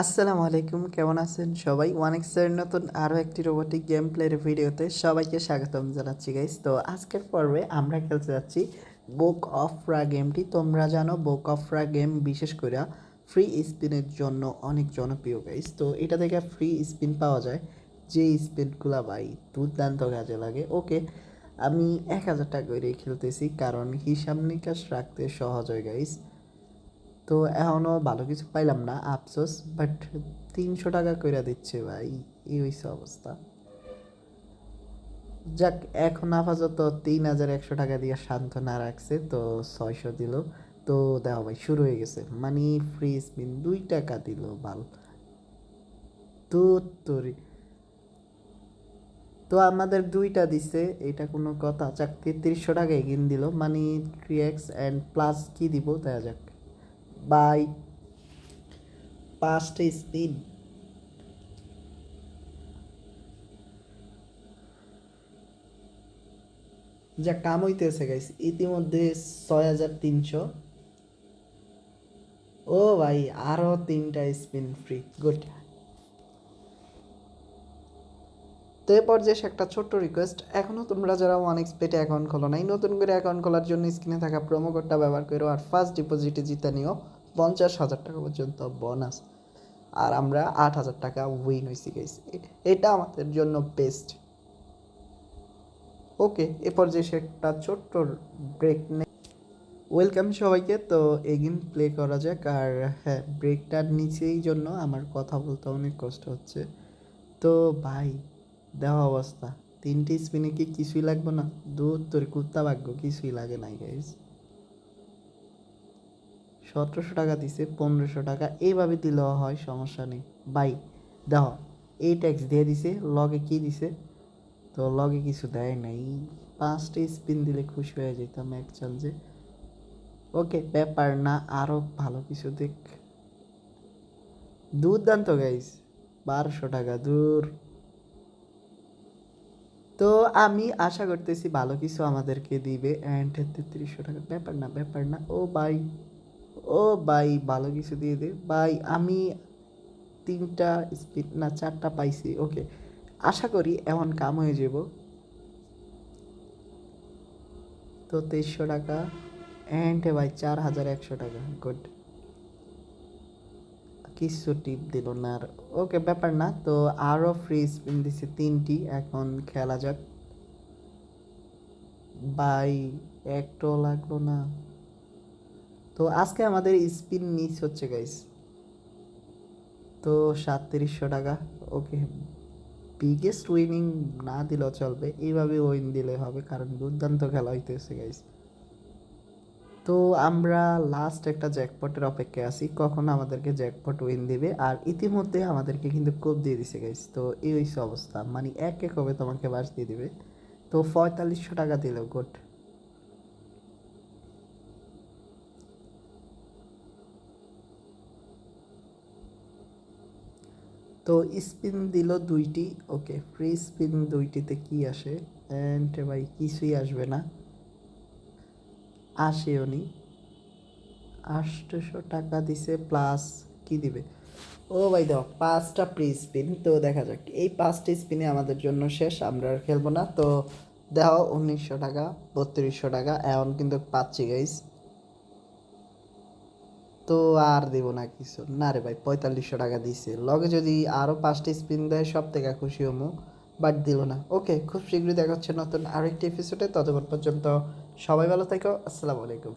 আসসালামু আলাইকুম, কেমন আছেন সবাই? ওয়ান এক্সের নতুন আরও একটি রোবোটিক গেম প্লের ভিডিওতে সবাইকে স্বাগতম জানাচ্ছি গাইস তো আজকের পর্বে আমরা খেলতে যাচ্ছি বুক অফ রা গেমটি তোমরা জানো বুক অফ রা গেম বিশেষ করে ফ্রি স্পিনের জন্য অনেক জনপ্রিয় গাইস তো এটা থেকে ফ্রি স্পিন পাওয়া যায়। যে স্পিনগুলো ভাই দুর্দান্ত কাজে লাগে। ওকে আমি এক হাজার টাকা করে খেলতেছি, কারণ হিসাব নিকাশ রাখতে সহজ হয় গাইস তো এখনও ভালো কিছু পাইলাম না, আফসোস বাট তিনশো টাকা কইরা দিচ্ছে ভাই, এই হইছে অবস্থা। যাক, এখন আপাতত তিন হাজার একশো টাকা দিয়ে সান্ত্বনা রাখছে, তো ছয়শো দিল। তো দেখো ভাই, শুরু হয়ে গেছে। মানে ফ্রি স্পিন দুই টাকা দিল বাল। তো তোরি। তো আমাদের দুইটা দিছে, এটা কোনো কথা। যাক, তেত্রিশশো টাকা এগিন দিল। মানে থ্রি এক্স অ্যান্ড প্লাস কি দিব, দেখা যাক। বাই পাঁচটা স্পিন যা কাম হইতেছে গাইস ইতিমধ্যে ছয় হাজার তিনশো। ও ভাই আরও তিনটা স্পিন ফ্রি গুড তো এরপর যে একটা ছোট্ট রিকোয়েস্ট এখনও তোমরা যারা ওয়ান এক্সপেটে অ্যাকাউন্ট খোলো নাই, নতুন করে অ্যাকাউন্ট খোলার জন্য স্ক্রিনে থাকা প্রোমো কোডটা ব্যবহার করো আর ফার্স্ট ডিপোজিটে জিতে নিও পঞ্চাশ হাজার টাকা পর্যন্ত বোনাস আর আমরা আট হাজার টাকা উইন হয়েছি গেছি এটা আমাদের জন্য বেস্ট ওকে এরপর যে সে একটা ছোট্ট ব্রেক নে ওয়েলকাম সবাইকে, তো এগিন প্লে করা যাক। আর হ্যাঁ ব্রেকটার নিচেই জন্য আমার কথা বলতে অনেক কষ্ট হচ্ছে। তো ভাই দেওয়া অবস্থা। তিনটি স্পিনে কি কিছুই লাগবে না? দূর তোর কুত্তা ভাগ্য কিছুই লাগে নাই গাইজ সতেরোশো টাকা দিছে, পনেরোশো টাকা। এইভাবে দিলেও হয়, সমস্যা নেই। বাই দেহ, এই ট্যাক্স দিয়ে দিছে লগে কি দিছে? তো লগে কিছু দেয় নাই। পাঁচটি স্পিন দিলে খুশি হয়ে যেতাম এক চান্সে ওকে, ব্যাপার না আরও ভালো কিছু দেখ। দুর্দান্ত গাইস বারোশো টাকা, দূর। তো আমি আশা করতেছি ভালো কিছু আমাদেরকে দিবে অ্যান্ড তেত্রিশশো টাকা। ব্যাপার না ব্যাপার না। ও বাই ও বাই ভালো কিছু দিয়ে দে। বাই আমি তিনটা স্পিড না, চারটা পাইছি ওকে আশা করি এমন কাম হয়ে যাব। তো তেইশশো টাকা অ্যান্ড ভাই, চার হাজার একশো টাকা। গুড কিছু টিপ দিল না আর ওকে ব্যাপার না, তো আরও ফ্রি স্পিন দিছে তিনটি, এখন খেলা যাক। বাই, একটাও লাগল না। তো আজকে আমাদের স্পিন মিস হচ্ছে গাইস তো সাতত্রিশশো টাকা, ওকে বিগেস্ট উইনিং না দিলেও চলবে, এইভাবে উইন দিলে হবে, কারণ দুর্দান্ত খেলা হইতেছে গাইস তো আমরা লাস্ট একটা জ্যাকপটের অপেক্ষায় আছি। কখন আমাদেরকে জ্যাকপট উইন দিবে আর ইতিমধ্যে আমাদেরকে কিন্তু কোপ দিয়ে দিছে গাইস তো এই হইছে অবস্থা। মানে এক এক হবে তোমাকে বাস দিয়ে দিবে। তো পঁয়তাল্লিশশো টাকা দিল গুড তো স্পিন দিল দুইটি। ওকে ফ্রি স্পিন দুইটিতে কি আসে? অ্যান্ড ভাই, কিছুই আসবে না। আসেও নি। আটশোশো টাকা দিছে প্লাস কি দিবে? ও ভাই দাও, পাঁচটা প্রি স্পিন তো দেখা যাক। এই পাঁচটা স্পিনে আমাদের জন্য শেষ, আমরা আর খেলব না। তো দেওয়া উনিশশো টাকা, বত্রিশশো টাকা, এখন কিন্তু পাচ্ছি গাইস তো আর দেবো না কিছু। না রে ভাই, পঁয়তাল্লিশশো টাকা দিছে। লগে যদি আরও পাঁচটা স্পিন দেয় সব থেকে খুশি হমু। বাট দিল না। ওকে খুব শীঘ্রই দেখা হচ্ছে নতুন আরেকটি এপিসোডে ততক্ষণ পর্যন্ত সবাই ভালো থেকো। আসসালামু আলাইকুম।